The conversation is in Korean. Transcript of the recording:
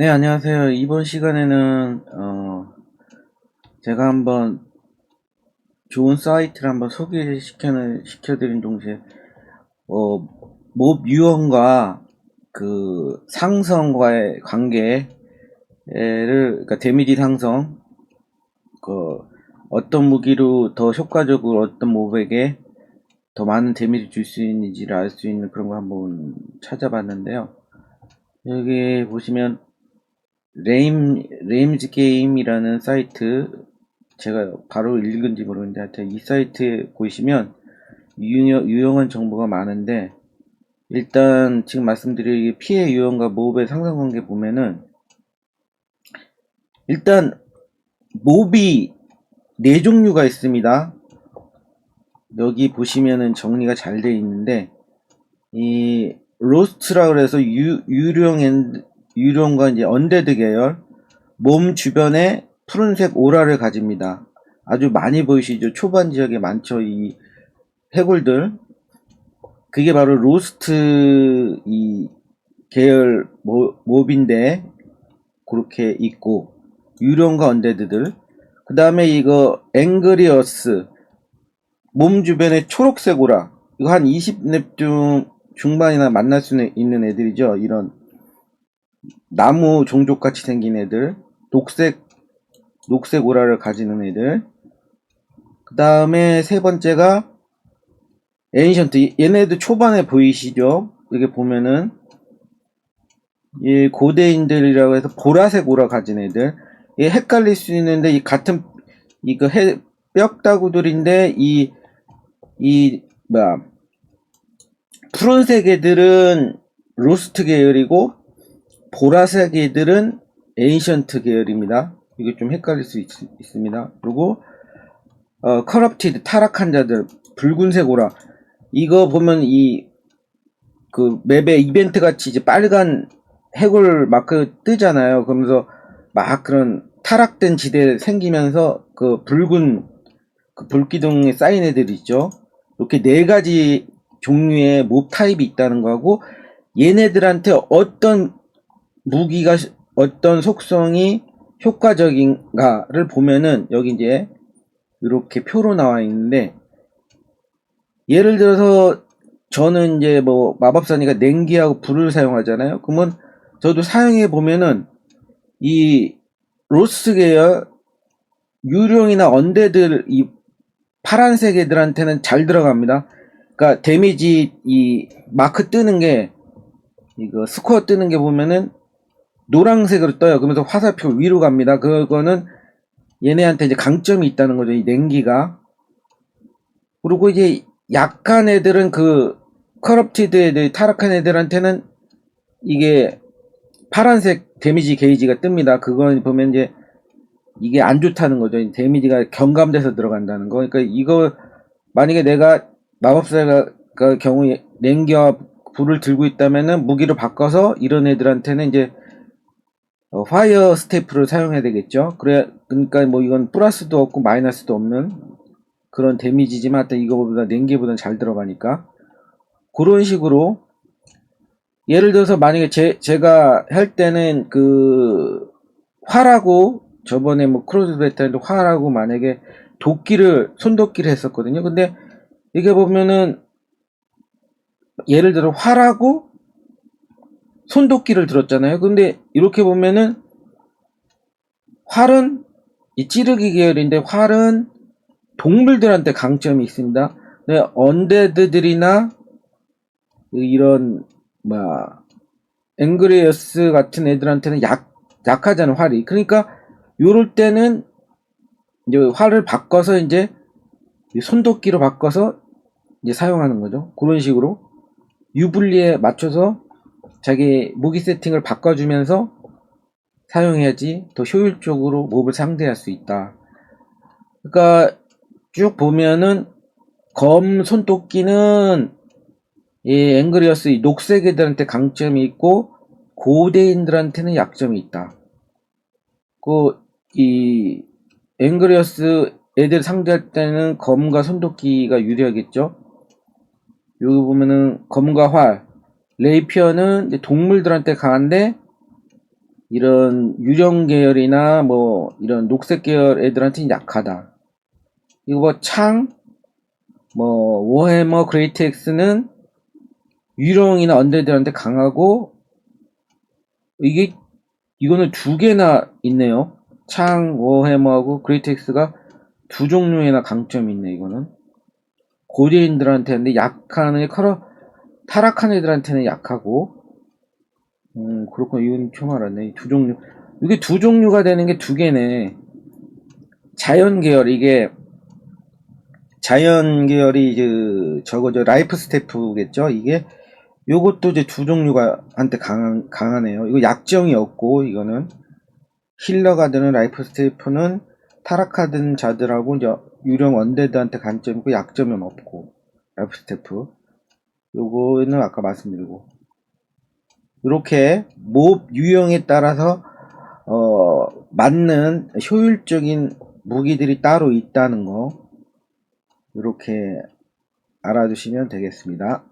네, 안녕하세요. 이번 시간에는, 어, 제가 한번 좋은 사이트를 한번 소개시켜, 시켜드린 동시에, 어, 몹 유형과 그 상성과의 관계를, 그러니까 데미지 상성, 그, 어떤 무기로 더 효과적으로 어떤 몹에게 더 많은 데미지 줄 수 있는지를 알 수 있는 그런 거 한번 찾아봤는데요. 여기 보시면, 레임, 레임즈 게임이라는 사이트, 제가 바로 읽은지 모르겠는데, 하여튼 이 사이트에 보시면 유용, 유용 한 정보가 많은데, 일단 지금 말씀드린 피해 유형과 몹의 상관관계 보면은, 일단, 몹이 네 종류가 있습니다. 여기 보시면은 정리가 잘 되어 있는데, 이, 로스트라 그래서 유, 유령 앤, 유령과 이제 언데드 계열 몸 주변에 푸른색 오라를 가집니다. 아주 많이 보이시죠? 초반 지역에 많죠. 이 해골들. 그게 바로 로스트 이 계열 모, 몹인데 그렇게 있고 유령과 언데드들. 그 다음에 이거 앵그리어스 몸 주변에 초록색 오라. 이거 한 20렙 중 중반이나 만날 수 있는 애들이죠. 이런 나무 종족 같이 생긴 애들, 녹색, 녹색 오라를 가지는 애들. 그 다음에 세 번째가 애니션트. 얘네도 초반에 보이시죠? 여기 보면은, 이 고대인들이라고 해서 보라색 오라 가진 애들. 얘 헷갈릴 수 있는데, 이 같은, 이거 해, 뼈다구들인데, 이, 이, 뭐야, 푸른색 애들은 로스트 계열이고, 보라색 애들은 에이션트 계열입니다. 이게 좀 헷갈릴 수 있, 습니다 그리고 어, 커럽티드 타락한 자들 붉은색 오라 이거 보면 이 그 맵에 이벤트 같이 이제 빨간 해골 마크 뜨잖아요. 그러면서 막 그런 타락된 지대 생기면서 그 붉은 그 불기둥에 쌓인 애들 있죠. 이렇게 네 가지 종류의 몹 타입이 있다는 거고 얘네들한테 어떤 무기가 어떤 속성이 효과적인가를 보면은 여기 이제 이렇게 표로 나와 있는데 예를 들어서 저는 이제 뭐 마법사니까 냉기하고 불을 사용하잖아요. 그러면 저도 사용해 보면은 이 로스 계열 유령이나 언데들 이 파란색 애들한테는 잘 들어갑니다. 그러니까 데미지 이 마크 뜨는 게 이거 스코어 뜨는 게 보면은 노란색으로 떠요. 그러면서 화살표 위로 갑니다. 그거는 얘네한테 이제 강점이 있다는 거죠. 이 냉기가. 그리고 이제 약한 애들은 그 커럽티드 애들, 타락한 애들한테는 이게 파란색 데미지 게이지가 뜨니다. 그건 보면 이제 이게 안 좋다는 거죠. 데미지가 경감돼서 들어간다는 거. 그러니까 이거 만약에 내가 마법사가 경우에 냉기와 불을 들고 있다면은 무기를 바꿔서 이런 애들한테는 이제 어, 파이어 스테이프를 사용해야 되겠죠. 그래, 그러니까 뭐 이건 플러스도 없고 마이너스도 없는 그런 데미지지만 하여튼 이거보다 냉기보다는 잘 들어가니까 그런 식으로 예를 들어서 만약에 제, 제가 할 때는 그 화라고 저번에 뭐 크로스 베타에도 화라고 만약에 도끼를 손도끼를 했었거든요. 근데 이게 보면은 예를 들어 화라고 손도끼를 들었잖아요. 근데 이렇게 보면은 활은 이 찌르기 계열인데 활은 동물들한테 강점이 있습니다. 네, 언데드들이나 이런 뭐 앵그레어스 같은 애들한테는 약 약하잖아 활이. 그러니까 요럴 때는 이제 활을 바꿔서 이제 손도끼로 바꿔서 이제 사용하는 거죠. 그런 식으로 유불리에 맞춰서 자기 무기 세팅을 바꿔주면서 사용해야지 더 효율적으로 몹을 상대할 수 있다. 그러니까 쭉 보면은 검 손도끼는 이 앵그리어스 이 녹색 애들한테 강점이 있고 고대인들한테는 약점이 있다. 그 이 앵그리어스 애들 상대할 때는 검과 손도끼가 유리하겠죠. 여기 보면은 검과 활 레이피어는 동물들한테 강한데 이런 유령 계열이나 뭐 이런 녹색 계열 애들한테는 약하다. 이거 뭐 창, 뭐 워해머 그레이트 X는 유령이나 언데드한테 강하고 이게 이거는 두 개나 있네요. 창, 워해머하고 그레이트 X가 두 종류에나 강점이 있네 이거는. 고대인들한테는 약한 애, 커러 타락한 애들한테는 약하고 음, 그렇구나. 이건 처음 알았네. 두 종류. 이게 두 종류가 되는 게 두 개네. 자연 계열, 이게, 자연 계열이, 그, 저거, 저, 라이프 스태프겠죠? 이게, 요것도 이제 두 종류가, 한테 강한, 강하네요. 이거 약점이 없고, 이거는. 힐러가 되는 라이프 스태프는 타락하던 자들하고, 이제, 유령 원데드한테 간점이 있고, 약점은 없고, 라이프 스태프. 요거는 아까 말씀드리고. 이렇게 몹 유형에 따라서 어, 맞는 효율적인 무기들이 따로 있다는 거 이렇게 알아두시면 되겠습니다.